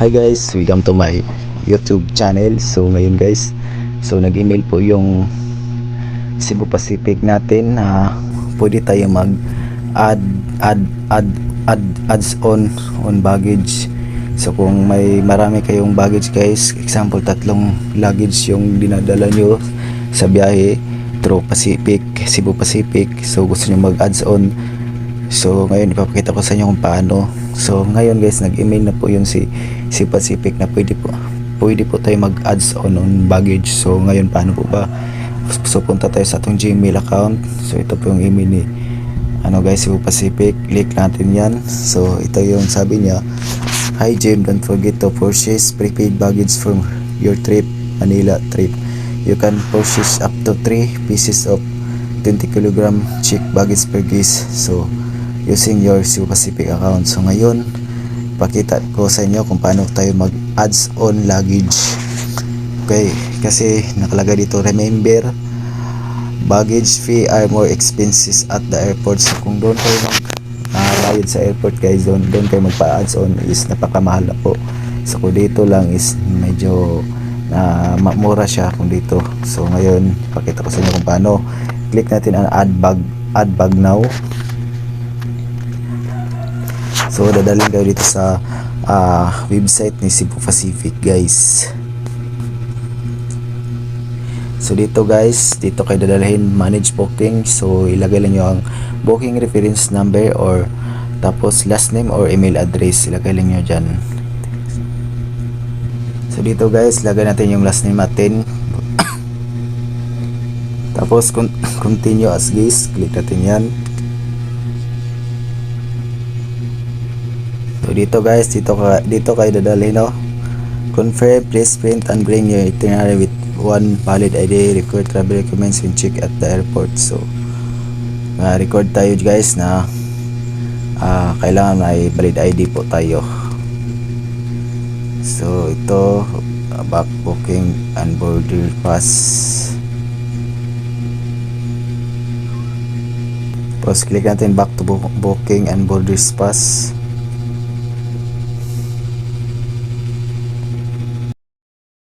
Hi guys, welcome to my YouTube channel. So ngayon guys, so nag-email po yung Cebu Pacific natin na pwede tayo mag add add add add ads on on baggage. So kung may marami kayong baggage guys, example tatlong luggage yung dinadala nyo sa biyahe through Pacific, Cebu Pacific. So gusto nyo mag-ads on So ngayon ipapakita ko sa inyo kung paano. So ngayon guys nag-email na po yung si si Pacific na pwede po pwede po tayo mag-ads on on baggage. So ngayon paano po ba? So punta tayo sa atong Gmail account. So ito po yung email ni ano guys si Pacific. Click natin yan. So ito yung sabi niya. Hi Jim, don't forget to purchase prepaid baggage from your trip, Manila trip. You can purchase up to 3 pieces of 20 kg check baggage per case. So, using your Cebu Pacific account. So ngayon, pakita ko sa inyo kung paano tayo mag-ads on luggage. Okay, kasi nakalagay dito, remember, baggage fee are more expenses at the airport. So kung doon kayo mag bayad sa airport guys, doon, doon kayo magpa-ads on is napakamahal na po. So kung dito lang is medyo na mura siya kung dito. So ngayon, pakita ko sa inyo kung paano. Click natin ang add bag, add bag now. So dadalhin kayo dito sa ah, website ni Cebu Pacific guys. So dito guys, dito kayo dadalhin manage booking. So ilagay lang nyo ang booking reference number or tapos last name or email address. Ilagay lang nyo dyan. So dito guys, lagay natin yung last name natin. tapos con- continue as guys. Click natin yan. So dito guys, dito ka dito kayo dadalhin no. Confirm, please print and bring your itinerary with one valid ID. Record travel documents when check at the airport. So uh, record tayo guys na ah, kailangan may valid ID po tayo. So ito uh, back booking and border pass. Tapos click natin back to book- booking and borders pass.